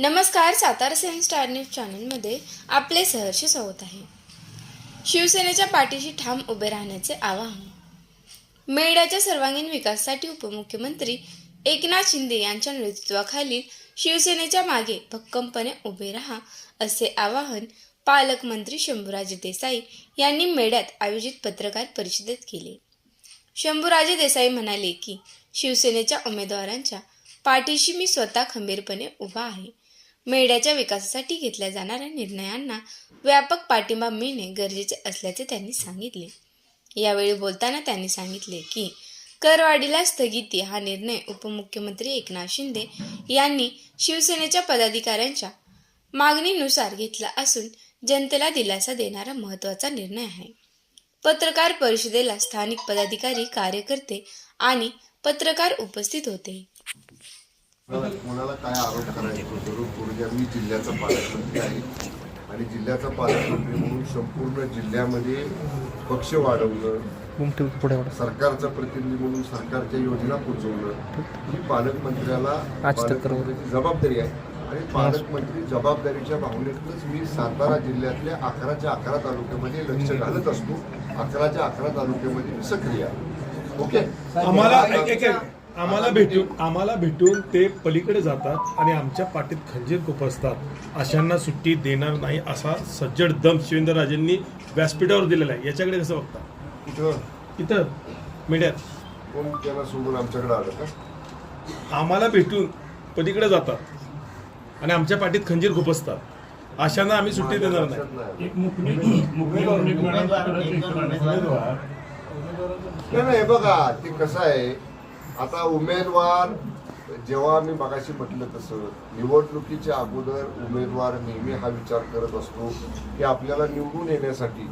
नमस्कार सातारा सेवन star news चॅनलमध्ये आपले सहर्ष स्वागत आहे. शिवसेनेच्या पाठीशी ठाम उभे राहण्याचे आवाहन. मेळ्याच्या सर्वांगीण विकासासाठी उपमुख्यमंत्री एकनाथ शिंदे यांच्या नेतृत्वाखालील शिवसेनेच्या मागे भक्कमपणे उभे राहा असे आवाहन पालकमंत्री शंभूराजे देसाई यांनी मेळ्यात आयोजित पत्रकार परिषदेत केले. शंभूराजे देसाई म्हणाले की शिवसेनेच्या उमेदवारांच्या पाठीशी मी स्वतः खंबीरपणे उभा आहे. मेढ्याच्या विकासासाठी घेतल्या जाणाऱ्या निर्णयांना व्यापक पाठिंबा मिळणे गरजेचे असल्याचे त्यांनी सांगितले. यावेळी बोलताना त्यांनी सांगितले की करवाढीला स्थगिती हा निर्णय उपमुख्यमंत्री एकनाथ शिंदे यांनी शिवसेनेच्या पदाधिकाऱ्यांच्या मागणीनुसार घेतला असून जनतेला दिलासा देणारा महत्त्वाचा निर्णय आहे. पत्रकार परिषदेला स्थानिक पदाधिकारी कार्यकर्ते आणि पत्रकार उपस्थित होते. कोणाला कोणाला काय आरोप करायचा जरूर करू द्या मी जिल्ह्याचा पालकमंत्री आहे. आणि जिल्ह्याचा पालकमंत्री म्हणून संपूर्ण जिल्ह्यामध्ये पक्ष वाढवणं सरकारचा प्रतिनिधी म्हणून सरकारच्या योजना पोचवणं ही पालकमंत्र्याला पालकमंत्र्याची जबाबदारी आहे. आणि पालकमंत्री जबाबदारीच्या भावनेतूनच मी सातारा जिल्ह्यातल्या अकराच्या अकरा तालुक्यामध्ये लक्ष घालत असतो. अकराच्या अकरा तालुक्यामध्ये मी सक्रिय आहे. ओके? आम्हाला एक एक एक, आम्हाला भेटून आम्हाला भेटून ते पलीकडे जातात आणि आमच्या पाठीत खंजीर खुपसतात अशांना सुट्टी देणार नाही असा सज्जड दम शिवेंद्रराजेंनी व्यासपीठावर दिलेला आहे. याच्याकडे कसं बघता? इथं. मीडियात. कोण त्यांना सोडून आमच्याकडे आलं का? आम्हाला भेटून पलीकडे जातात आणि आमच्या पाठीत खंजीर खुपसतात अशांना आम्ही सुट्टी देणार नाही. नाही. बघा ते कसं आहे? आता उमेदवार जेव्हा आम्ही मगाशी म्हटलं तसं निवडणुकीच्या अगोदर उमेदवार नेहमी हा विचार करत असतो की आपल्याला निवडून येण्यासाठी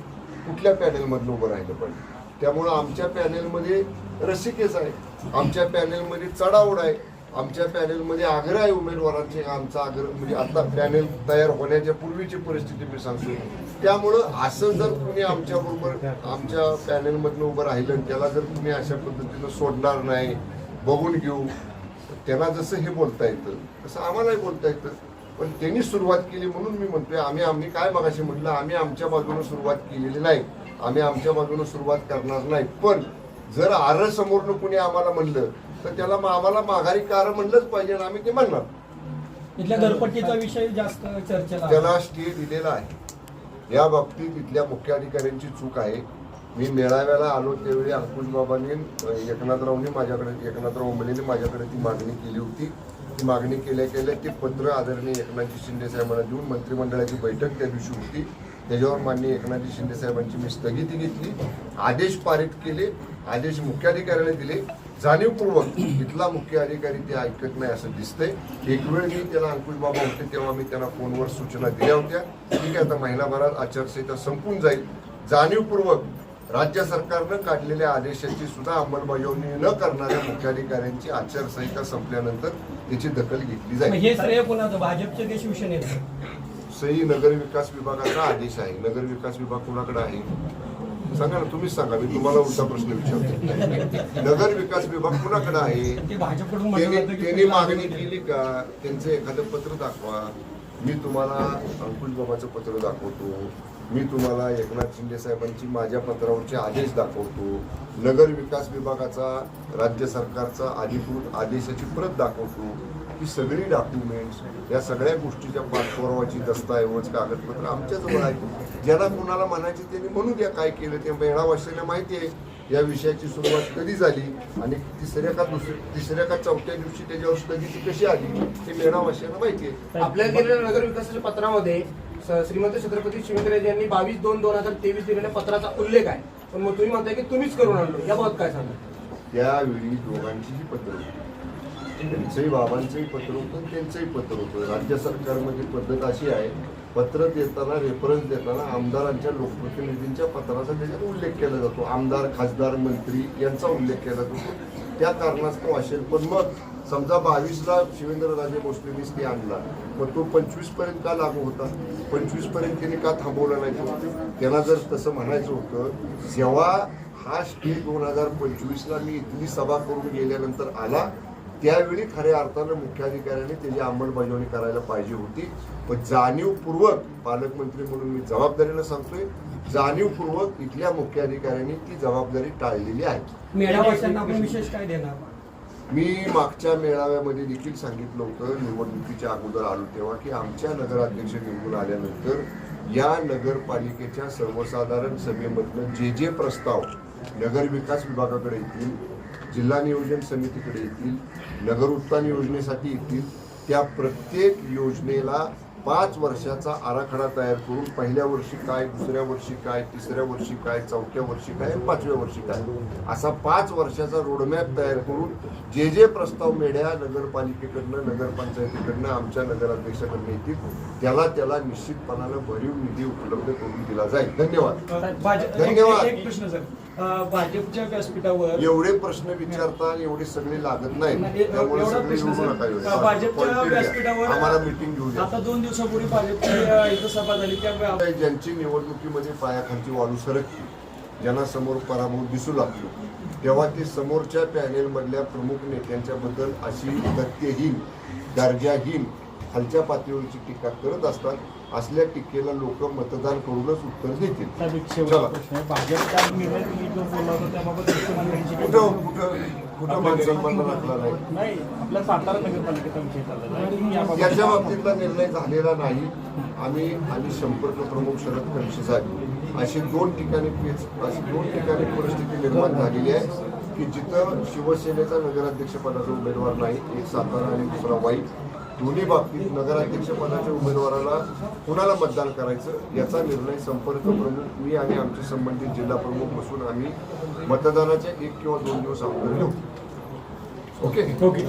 कुठल्या पॅनेलमधनं उभं राहिलं पाहिजे? त्यामुळं आमच्या पॅनेलमध्ये रसिकेच आहे. आमच्या पॅनेलमध्ये चढावड आहे. आमच्या पॅनेलमध्ये आग्रह आहे उमेदवारांचे आमचा आग्रह म्हणजे आता पॅनेल तयार होण्याच्या पूर्वीची परिस्थिती मी सांगतो. त्यामुळं असं जर कुणी आमच्याबरोबर आमच्या पॅनेलमधनं उभं राहिलं आणि त्याला जर कुणी अशा पद्धतीनं सोडणार नाही बघून घेऊ. त्यांना जसं हे बोलता येतं तसं आम्हालाही बोलता येतं. पण त्यांनी सुरुवात केली म्हणून मी म्हणतोय आम्ही आम्ही काय मगाशी म्हटलं आम्ही आमच्या बाजूने सुरुवात केलेली नाही. आम्ही आमच्या बाजूने सुरुवात करणार नाही. पण जर आर समोरनं कुणी आम्हाला म्हणलं तर त्याला आम्हाला माघारी कार म्हणलंच पाहिजे आणि आम्ही ते म्हणणार. इथल्या घरपट्टीचा विषय जास्त चर्चेला. त्याला स्टे दिलेला आहे. या बाबतीत इथल्या मुख्याधिकाऱ्यांची चूक आहे. मी मेळाव्याला आलो त्यावेळी अंकुशबाबांनी एकनाथरावनी माझ्याकडे एकनाथराव उमलेने माझ्याकडे ती मागणी केली होती. ती मागणी केल्या केल्या ते पत्र आदरणीय एकनाथजी शिंदे साहेबांना देऊन मंत्रिमंडळाची बैठक त्या दिवशी होती. त्याच्यावर माननीय एकनाथजी शिंदे साहेबांची मी स्थगिती घेतली. आदेश पारित केले आदेश मुख्याधिकाऱ्याने दिले. जाणीवपूर्वक इथला मुख्य अधिकारी ते ऐकत नाही असं दिसतंय. एक वेळ मी त्याला अंकुशबाबा होते तेव्हा मी त्यांना फोनवर सूचना दिल्या होत्या. ठीक आहे आता महिनाभरात आचारसंहिता संपून जाईल. जाणीवपूर्वक राज्य सरकारनं काढलेल्या आदेशाची सुद्धा अंमलबजावणी न करणाऱ्या मुख्याधिकाऱ्यांची आचारसंहिता संपल्यानंतर त्याची दखल घेतली जाईल. हे श्रेय कोणाचं? भाजपचे की शिवसेनेचं? सही नगर विकास विभागाचा आदेश आहे. नगर विकास विभाग कोणाकडे आहे? सांगा ना तुम्हीच सांगा. मी तुम्हाला उलटा प्रश्न विचारतो. नगर विकास विभाग कुणाकडे आहे? त्यांनी मागणी केली का? त्यांचं एखादं पत्र दाखवा. मी तुम्हाला अंकुश बाबाचं पत्र दाखवतो. मी तुम्हाला एकनाथ शिंदे साहेबांची माझ्या पत्रावरचे आदेश दाखवतो. नगर विकास विभागाचा राज्य सरकारचा अधिकृत आदेशाची प्रत दाखवतो. ही सगळी डॉक्युमेंट्स या सगळ्या गोष्टीच्या पाठपुरावाची दस्तऐवज कागदपत्र आमच्याजवळ आहे ज्याला कोणाला म्हणायचे त्यांनी म्हणू द्या काय केलं ते मेळावाशाला माहिती आहे. या विषयाची सुरुवात कधी झाली आणि तिसऱ्या का दुसऱ्या तिसऱ्या का चौथ्या दिवशी त्याच्यावर स्थगिती कशी आली हे मेळावाशाला माहिती आहे. आपल्या दिलेल्या नगर विकासाच्या पत्रामध्ये श्रीमंत छत्रपती शिवेंद्रराजे यांनी बावीस दोन दोन हजार तेवीस दिलेल्या पत्राचा उल्लेख आहे. पण मग तुम्ही म्हणताय की तुम्हीच करून आणलो. याबाबत काय सांगा त्यावेळी दोघांचीही पत्र होती. त्यांचंही बाबांचंही पत्र होतं त्यांचंही पत्र होतं. राज्य सरकारमध्ये पद्धत अशी आहे पत्र देताना रेफरन्स देताना आमदारांच्या लोकप्रतिनिधींच्या पत्राचा त्याच्यात उल्लेख केला जातो. आमदार खासदार मंत्री यांचा उल्लेख केला जातो. त्या कारणास्तव असेल पण मग समजा बावीसला शिवेंद्रराजे भोसलेनीच ते आणला. मग तो पंचवीसपर्यंत का लागू होता? पंचवीसपर्यंत का थांबवला नाही? त्याला जर तसं म्हणायचं होतं जेव्हा हा स्टेट दोन हजार पंचवीसला मी इथली सभा करून गेल्यानंतर आला त्यावेळी खऱ्या अर्थानं मुख्याधिकाऱ्यांनी त्याची अंमलबजावणी करायला पाहिजे होती. पण जाणीवपूर्वक पालकमंत्री म्हणून मी जबाबदारीनं सांगतोय जाणीवपूर्वक इथल्या मुख्याधिकाऱ्यांनी ती जबाबदारी टाळलेली आहे. मी मागच्या मेळाव्यामध्ये देखील सांगितलं होतं निवडणुकीच्या अगोदर आलो तेव्हा की आमच्या नगराध्यक्ष निवडून आल्यानंतर या नगरपालिकेच्या सर्वसाधारण सभेमधनं जे जे प्रस्ताव नगरविकास विभागाकडे येतील जिल्हा नियोजन समितीकडे येतील नगर उत्थान योजनेसाठी येतील त्या प्रत्येक योजनेला पाच वर्षाचा आराखडा तयार करून पहिल्या वर्षी काय दुसऱ्या वर्षी काय तिसऱ्या वर्षी काय चौथ्या वर्षी काय पाचव्या वर्षी काय? असा पाच वर्षाचा रोडमॅप तयार करून जे जे प्रस्ताव मेढ्या नगरपालिकेकडनं नगरपंचायतीकडनं आमच्या नगराध्यक्षाकडनं येतील त्याला त्याला निश्चितपणानं भरीव निधी उपलब्ध करून दिला जाईल. धन्यवाद. धन्यवाद. भाजपच्या व्यासपीठावर एवढे प्रश्न विचारता एवढे सगळे लागत नाही त्यामुळे सगळे निवडू. नका एवढे. अं, भाजपच्या Point घ्या. व्यासपीठावर आम्हाला मिटिंग घेऊ द्या आता दोन दिवसापूर्वी भाजपची अं, इथं सभा झाली त्या काही ज्यांची निवडणुकीमध्ये पायाखालची वाळू सरकली ज्यांना समोर पराभव दिसू लागलो तेव्हा ते समोरच्या पॅनेलमधल्या प्रमुख नेत्यांच्या बद्दल अशी तथ्यहीन दर्जाहीन खालच्या पातळीवरची टीका करत असतात असल्या टीकेला लोक मतदान करूनच उत्तर देतील. कुठं कुठं कुठं माणसांना राखला नाही. नाही आपल्या सातारा नगरपालिकेचा विषय चाललेला आहे. तुम्ही याबाबत- याच्या बाबतीतला निर्णय झालेला नाही. आम्ही आणि संपर्क प्रमुख शरद साहेब. अशी दोन ठिकाणी अशी दोन ठिकाणी परिस्थिती निर्माण झालेली आहे की जिथं शिवसेनेचा नगराध्यक्षपदाचा उमेदवार नाही एक सातारा आणि दुसरा वाई. दोन्ही बाबतीत नगराध्यक्षपदाच्या उमेदवाराला कुणाला मतदान करायचं याचा निर्णय संपर्क प्रमुख मी आणि आमचे संबंधित जिल्हा प्रमुख बसून आम्ही मतदानाच्या एक किंवा दोन दिवस अगोदर घेऊ. ओके? ओके.